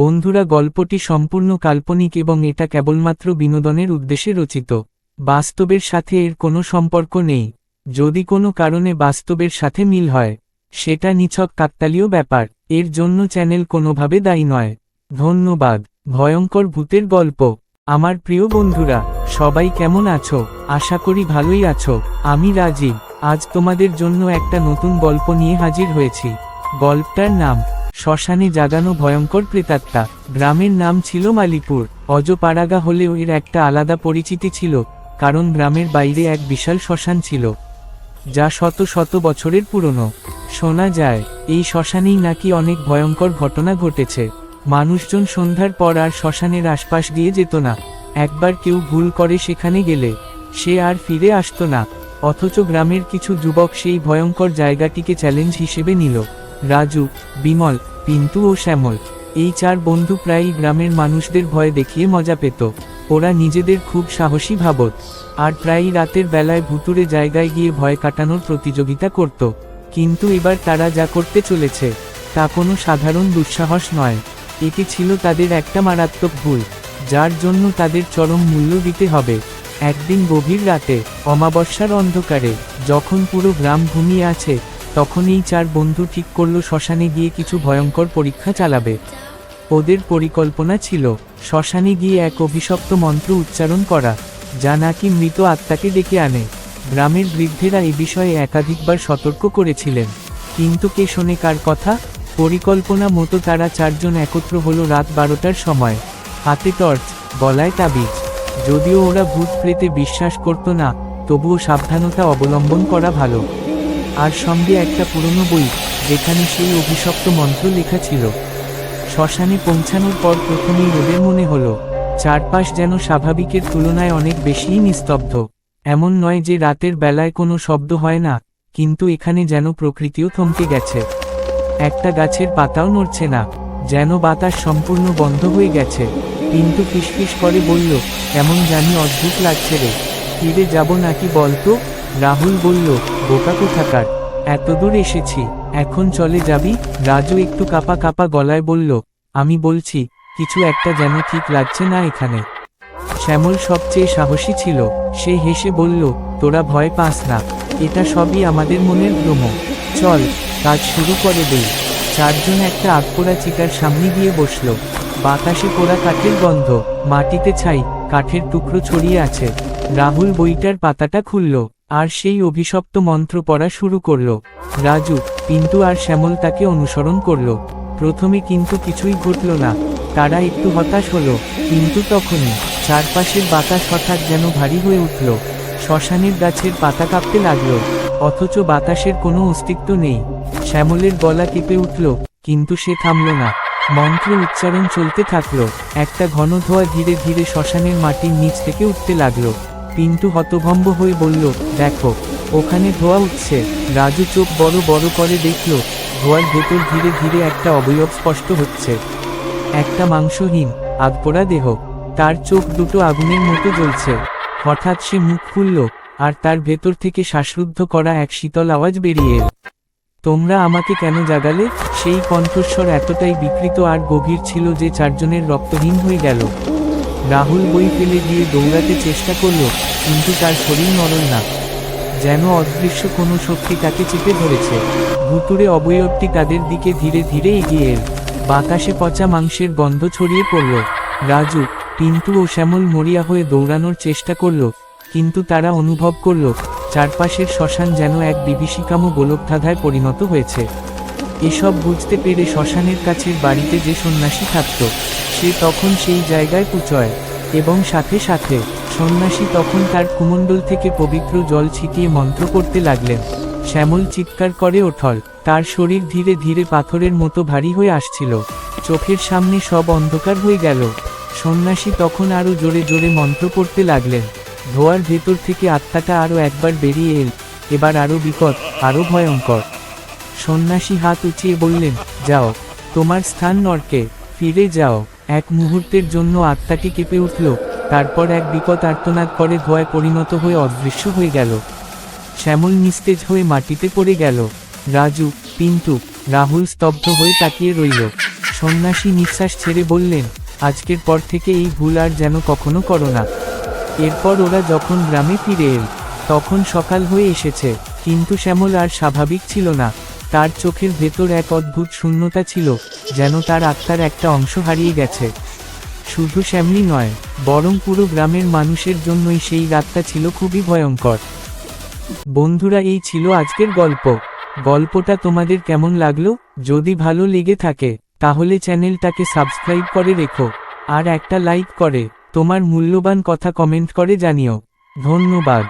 বন্ধুরা গল্পটি সম্পূর্ণ কাল্পনিক এবং এটা কেবলমাত্র বিনোদনের উদ্দেশ্যে রচিত। বাস্তবের সাথে এর কোনো সম্পর্ক নেই। যদি কোনো কারণে বাস্তবের সাথে মিল হয়, সেটা নিছক কাকতালীয় ব্যাপার। এর জন্য চ্যানেল কোনোভাবে দায়ী নয়। ধন্যবাদ। ভয়ঙ্কর ভূতের গল্প। আমার প্রিয় বন্ধুরা, সবাই কেমন আছো? আশা করি ভালোই আছো। আমি রাজীব। আজ তোমাদের জন্য একটা নতুন গল্প নিয়ে হাজির হয়েছি। গল্পটার নাম শ্মশানে জাগানো ভয়ঙ্কর প্রেতাত্মা। গ্রামের নাম ছিল মালিপুর। অজপাড়াগা হলেও এর একটা আলাদা পরিচিতি ছিল, কারণ গ্রামের বাইরে এক বিশাল শ্মশান ছিল, যা শত শত বছরের পুরনো। শোনা যায়, এই শ্মশানেই নাকি অনেক ভয়ঙ্কর ঘটনা ঘটেছে। মানুষজন সন্ধ্যার পর আর শ্মশানের আশপাশ দিয়ে যেত না। একবার কেউ ভুল করে সেখানে গেলে, সে আর ফিরে আসতো না। অথচ গ্রামের কিছু যুবক সেই ভয়ঙ্কর জায়গাটিকে চ্যালেঞ্জ হিসেবে নিল। রাজু, বিমল পিন্টু ও শ্যামল, এই চার বন্ধু প্রায়ই গ্রামের মানুষদের ভয় দেখিয়ে মজা পেত। ওরা নিজেদের খুব সাহসী ভাবত, আর প্রায়ই রাতের বেলায় ভুতুরে জায়গায় গিয়ে ভয় কাটানোর প্রতিযোগিতা করত। কিন্তু এবার তারা যা করতে চলেছে, তা কোনো সাধারণ দুঃসাহস নয়। এটি ছিল তাদের একটা মারাত্মক ভুল, যার জন্য তাদের চরম মূল্য দিতে হবে। একদিন গভীর রাতে, অমাবস্যার অন্ধকারে, যখন পুরো গ্রাম ঘুমিয়ে আছে তখন এই চার বন্ধু ঠিক করল শ্মশানে গিয়ে কিছু ভয়ঙ্কর পরীক্ষা চালাবে। ওদের পরিকল্পনা ছিল, শ্মশানে গিয়ে এক অভিশপ্ত মন্ত্র উচ্চারণ করা, যা নাকি মৃত আত্মাকে ডেকে আনে। গ্রামের বৃদ্ধেরা এ বিষয়ে একাধিকবার সতর্ক করেছিলেন। কিন্তু কে শোনে কার কথা? পরিকল্পনা মতো তারা চারজন একত্র হলো রাত বারোটার সময়। হাতে টর্চ, গলায় তাবিজ। যদিও ওরা ভূত প্রেতে বিশ্বাস করত না, তবুও সাবধানতা অবলম্বন করা ভালো। আর সঙ্গে একটা পুরনো বই, যেখানে সেই অভিশপ্ত মন্ত্র লেখা ছিল। শ্মশানে পৌঁছানোর পর প্রথমেই ওদের মনে হলো, চারপাশ যেন স্বাভাবিকের তুলনায় অনেক বেশিই নিস্তব্ধ। এমন নয় যে রাতের বেলায় কোনো শব্দ হয় না, কিন্তু এখানে যেন প্রকৃতিও থমকে গেছে। একটা গাছের পাতাও নড়ছে না, যেন বাতাস সম্পূর্ণ বন্ধ হয়ে গেছে। কিন্তু ফিসফিস করে বলল, কেমন জানি অদ্ভুত লাগছে রে। ফিরে যাব নাকি বলতো? রাহুল বলল, বোকা কোথাকার? এত দূর এসেছি। এখন চলে যাবি? রাজু একটু কাপা কাপা গলায় বলল, আমি বলছি, কিছু একটা যেন ঠিক লাগছে না এখানে। শ্যামল সবচেয়ে সাহসী ছিল। সে হেসে বলল, তোরা ভয় পাস না। এটা সবই আমাদের মনের ভ্রম। চল, কাজ শুরু করে দেই। চারজন একটা আগপোড়া চিকার সামনে গিয়ে বসল। বাতাসে পোড়া কাঠের গন্ধ, মাটিতে ছাই, কাঠের টুকরো ছড়িয়ে আছে। রাহুল বইটার পাতাটা খুলল। আর সেই অভিশপ্ত মন্ত্র পড়া শুরু করল। রাজু, পিন্টু আর শ্যামল তাকে অনুসরণ করল। প্রথমে কিন্তু কিছুই ঘটল না। তারা একটু হতাশ হলো, কিন্তু তখনই চারপাশের বাতাস হঠাৎ যেন ভারী হয়ে উঠল। শ্মশানের গাছের পাতা কাঁপতে লাগল, অথচ বাতাসের কোনো অস্তিত্ব নেই। শ্যামলের গলা কেঁপে উঠল, কিন্তু সে থামল না। মন্ত্র উচ্চারণ চলতে থাকল, একটা ঘন ধোয়া ধীরে ধীরে শ্মশানের মাটির নিচ থেকে উঠতে লাগল। পিন্টু হতভম্ব হয়ে বলল, দেখো, ওখানে ধোয়া উঠছে। রাজু চোখ বড় বড় করে দেখল, ধোয়ার ভেতর ধীরে ধীরে একটা অবয়ব স্পষ্ট হচ্ছে। একটা মাংসহীন আগপোড়া দেহ, তার চোখ দুটো আগুনের মতো জ্বলছে। হঠাৎ সে মুখ খুলল, আর তার ভেতর থেকে শ্বাসরুদ্ধ করা এক শীতল আওয়াজ বেরিয়ে এল। তোমরা আমাকে কেন জাগালে? সেই কণ্ঠস্বর এতটাই বিকৃত আর গভীর ছিল যে চারজনের রক্তহীন হয়ে গেল। রাহুল বই ফেলে দিয়ে দৌড়াতে চেষ্টা করল, কিন্তু তার শরীর নরল না। যেন অদৃশ্য কোনো শক্তি তাকে চেপে ধরেছে। ভুতুরে অবয়বটি তাদের দিকে ধীরে ধীরে এগিয়ে এল। বাতাসে পচা মাংসের গন্ধ ছড়িয়ে পড়ল। রাজু পিন্টু ও শ্যামল মরিয়া হয়ে দৌড়ানোর চেষ্টা করল, কিন্তু তারা অনুভব করল, চারপাশের শ্মশান যেন এক বিভীষিকাম গোলকধাঁধায় পরিণত হয়েছে। এসব বুঝতে পেরে শ্মশানের কাছের বাড়িতে যে সন্ন্যাসী থাকত, সে তখন সেই জায়গায় কুচয় এবং সাথে সাথে সন্ন্যাসী তখন তার কুমণ্ডল থেকে পবিত্র জল ছিটিয়ে মন্ত্র করতে লাগলেন। শ্যামল চিৎকার করে ওঠল, তার শরীর ধীরে ধীরে পাথরের মতো ভারী হয়ে আসছিল। চোখের সামনে সব অন্ধকার হয়ে গেল। সন্ন্যাসী তখন আরও জোরে জোরে মন্ত্র পড়তে লাগলেন। ধোয়ার ভেতর থেকে আত্মাটা আরও একবার বেরিয়ে এল, এবার আরও বিকট, আরও ভয়ঙ্কর। সন্ন্যাসী হাত উঁচিয়ে বললেন, যাও, তোমার স্থান নরকে, ফিরে যাও। এক মুহূর্তের জন্য আত্মাটি কেঁপে উঠল, তারপর এক বিকট আর্তনাদ করে ধোয়ায় পরিণত হয়ে অদৃশ্য হয়ে গেল। শ্যামল নিস্তেজ হয়ে মাটিতে পড়ে গেল। রাজু, পিন্টু, রাহুল স্তব্ধ হয়ে তাকিয়ে রইল। সন্ন্যাসী নিঃশ্বাস ছেড়ে বললেন, আজকের পর থেকে এই ভুল আর যেন কখনো করো না। এরপর ওরা যখন গ্রামে ফিরে এল, তখন সকাল হয়ে এসেছে, কিন্তু শ্যামল আর স্বাভাবিক ছিল না। তার চোখের ভেতর এক অদ্ভুত শূন্যতা ছিল, যেন তার আত্মার একটা অংশ হারিয়ে গেছে। শুধু শ্যামলি নয়, বরং পুরো গ্রামের মানুষের জন্যই সেই রাতটা ছিল খুবই ভয়ঙ্কর। বন্ধুরা, এই ছিল আজকের গল্প। গল্পটা তোমাদের কেমন লাগল? যদি ভালো লেগে থাকে, তাহলে চ্যানেলটাকে সাবস্ক্রাইব করে রেখো। আর একটা লাইক করে, তোমার মূল্যবান কথা কমেন্ট করে জানিও। ধন্যবাদ।